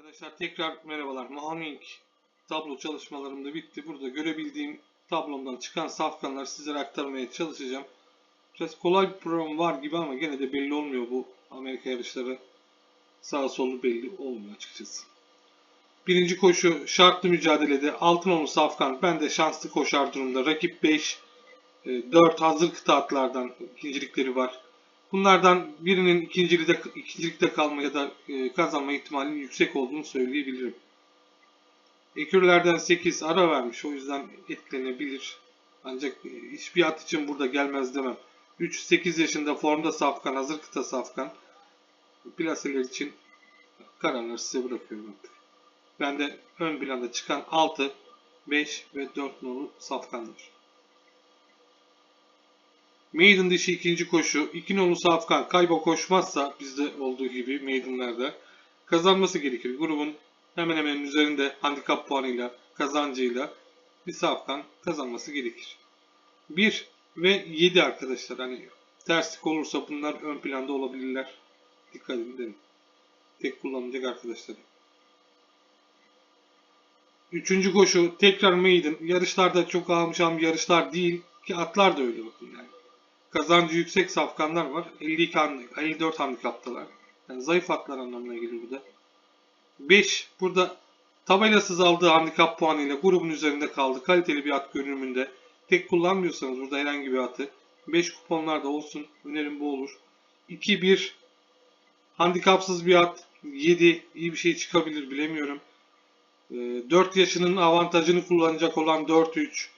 Arkadaşlar tekrar merhabalar. Mahoning tablo çalışmalarım da bitti. Burada görebildiğim tablomdan çıkan safkanları sizlere aktarmaya çalışacağım. Biraz kolay bir program var gibi ama gene de belli olmuyor bu Amerika yarışları. Sağ solu belli olmuyor açıkçası. Birinci koşu şartlı mücadelede Altınoğlu Safkan ben de şanslı koşar durumda. Rakip 5, 4 hazır kıta atlardan ikincilikleri var. Bunlardan birinin ikincilikte, ikincilikte kalma ya da e, kazanma ihtimalinin yüksek olduğunu söyleyebilirim. Ekürlerden 8 ara vermiş o yüzden etkilenebilir. Ancak e, hiçbir at için burada gelmez demem. 3-8 yaşında formda safkan, hazır kıta safkan. Plaseler için kararları size bırakıyorum artık. Ben de ön planda çıkan 6, 5 ve 4 nolu safkanlar. Maiden dişi ikinci koşu. İki nolu Safkan kayba koşmazsa bizde olduğu gibi Maiden'lerde kazanması gerekir. Grubun hemen hemen üzerinde handikap puanıyla kazancıyla bir Safkan kazanması gerekir. 1 ve 7 arkadaşlar. Hani terslik olursa bunlar ön planda olabilirler. Dikkat edin. Tek kullanılacak arkadaşlar. Üçüncü koşu tekrar Maiden. Yarışlarda çok almışam yarışlar değil ki atlar da öyle bakın yani kazancı yüksek safkanlar var. 52 hand 54 handikaptalar. Yani zayıf atlar anlamına geliyor bu da. 5 burada tabelasız aldığı handikap puanıyla grubun üzerinde kaldı. Kaliteli bir at görünümünde. Tek kullanmıyorsanız burada herhangi bir atı 5 kuponlarda olsun. Önerim bu olur. 2-1 handikapsız bir at 7 iyi bir şey çıkabilir bilemiyorum. 4 yaşının avantajını kullanacak olan 4-3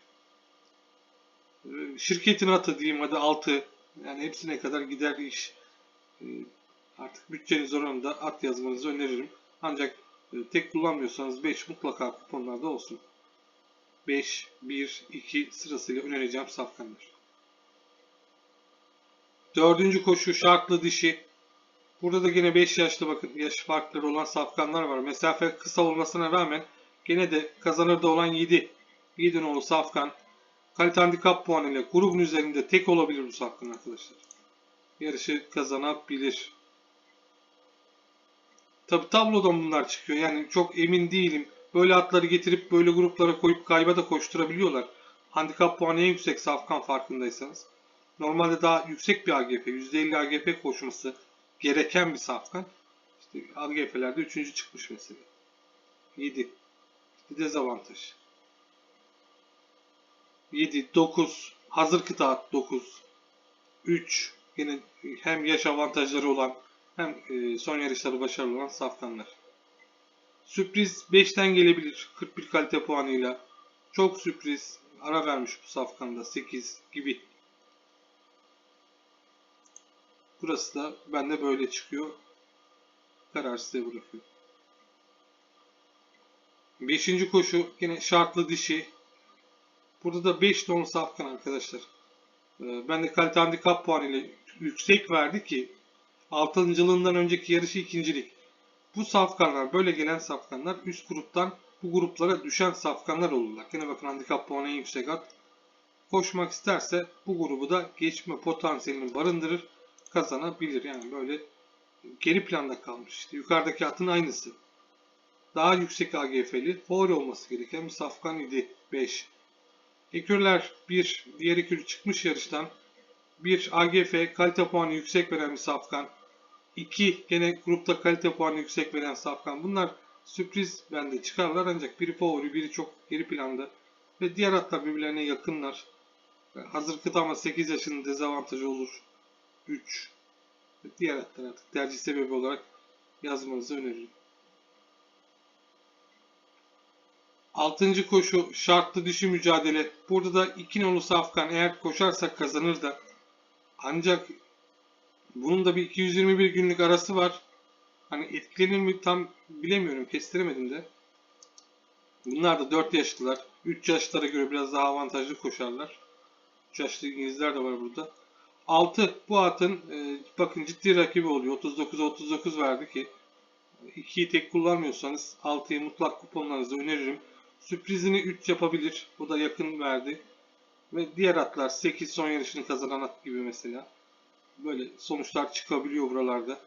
şirketin atı diyeyim hadi 6 yani hepsine kadar gider iş. Ee, artık bütçeniz oranında at yazmanızı öneririm. Ancak e, tek kullanmıyorsanız 5 mutlaka kuponlarda olsun. 5, 1, 2 sırasıyla önereceğim safkanlar. Dördüncü koşu şartlı dişi. Burada da yine 5 yaşlı bakın yaş farkları olan safkanlar var. Mesafe kısa olmasına rağmen gene de kazanır da olan 7. 7 nolu safkan Kalite handikap puanıyla grubun üzerinde tek olabilir bu safkan arkadaşlar. Yarışı kazanabilir. Tabi tablodan bunlar çıkıyor. Yani çok emin değilim. Böyle atları getirip böyle gruplara koyup kayba da koşturabiliyorlar. Handikap puanı en yüksek safkan farkındaysanız. Normalde daha yüksek bir AGF, %50 AGF koşması gereken bir safkan. İşte AGF'lerde 3. çıkmış mesela. 7. İşte dezavantaj. 7, 9, hazır kıta 9, 3 yine hem yaş avantajları olan hem e, son yarışları başarılı olan safkanlar. Sürpriz 5'ten gelebilir 41 kalite puanıyla. Çok sürpriz ara vermiş bu safkanda 8 gibi. Burası da bende böyle çıkıyor. Karar size bırakıyorum. Beşinci koşu yine şartlı dişi Burada da 5 ton safkan arkadaşlar. Ee, ben de kalite handikap puanı ile yüksek verdi ki 6.lığından önceki yarışı ikincilik. Bu safkanlar böyle gelen safkanlar üst gruptan bu gruplara düşen safkanlar olurlar. Yine bakın handikap puanı en yüksek at. Koşmak isterse bu grubu da geçme potansiyelini barındırır kazanabilir. Yani böyle geri planda kalmış. İşte yukarıdaki atın aynısı. Daha yüksek AGF'li favori olması gereken bir safkan idi 5. Ekürler 1, diğer ekür çıkmış yarıştan. 1 AGF kalite puanı yüksek veren bir safkan. 2 gene grupta kalite puanı yüksek veren safkan. Bunlar sürpriz bende çıkarlar ancak biri favori biri çok geri planda. Ve diğer atlar birbirlerine yakınlar. Hazır kıta ama 8 yaşının dezavantajı olur. 3. Diğer atlar artık tercih sebebi olarak yazmanızı öneririm. Altıncı koşu şartlı dişi mücadele. Burada da iki nolu Safkan eğer koşarsak kazanır da. Ancak bunun da bir 221 günlük arası var. Hani etkilenir mi tam bilemiyorum. Kestiremedim de. Bunlar da 4 yaşlılar. 3 yaşlara göre biraz daha avantajlı koşarlar. 3 yaşlı İngilizler de var burada. 6 bu atın e, bakın ciddi rakibi oluyor. 39'a 39 verdi ki 2'yi tek kullanmıyorsanız 6'yı mutlak kuponlarınızda öneririm. Sürprizini 3 yapabilir. Bu da yakın verdi. Ve diğer atlar 8 son yarışını kazanan at gibi mesela. Böyle sonuçlar çıkabiliyor buralarda.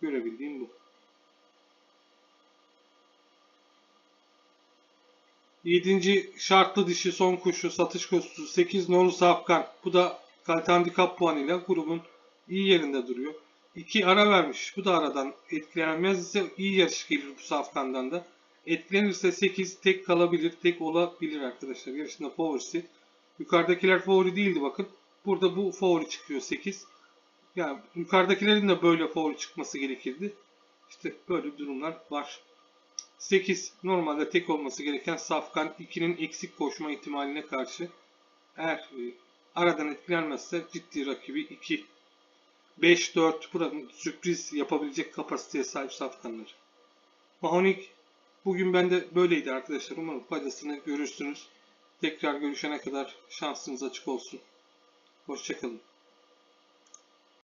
Görebildiğim bu. 7. şartlı dişi son kuşu satış koşusu 8 nolu safkan. Bu da kalite handikap puanıyla grubun iyi yerinde duruyor. 2 ara vermiş. Bu da aradan etkilenmez ise iyi yarış gelir bu safkandan da. Etkilenirse 8 tek kalabilir, tek olabilir arkadaşlar. Yarışında favorisi. Yukarıdakiler favori değildi bakın. Burada bu favori çıkıyor 8. Yani yukarıdakilerin de böyle favori çıkması gerekirdi. İşte böyle durumlar var. 8 normalde tek olması gereken Safkan 2'nin eksik koşma ihtimaline karşı eğer e, aradan etkilenmezse ciddi rakibi 2. 5-4 buranın sürpriz yapabilecek kapasiteye sahip Safkanlar. Mahonik bugün bende böyleydi arkadaşlar. Umarım faydasını görürsünüz. Tekrar görüşene kadar şansınız açık olsun. Hoşçakalın.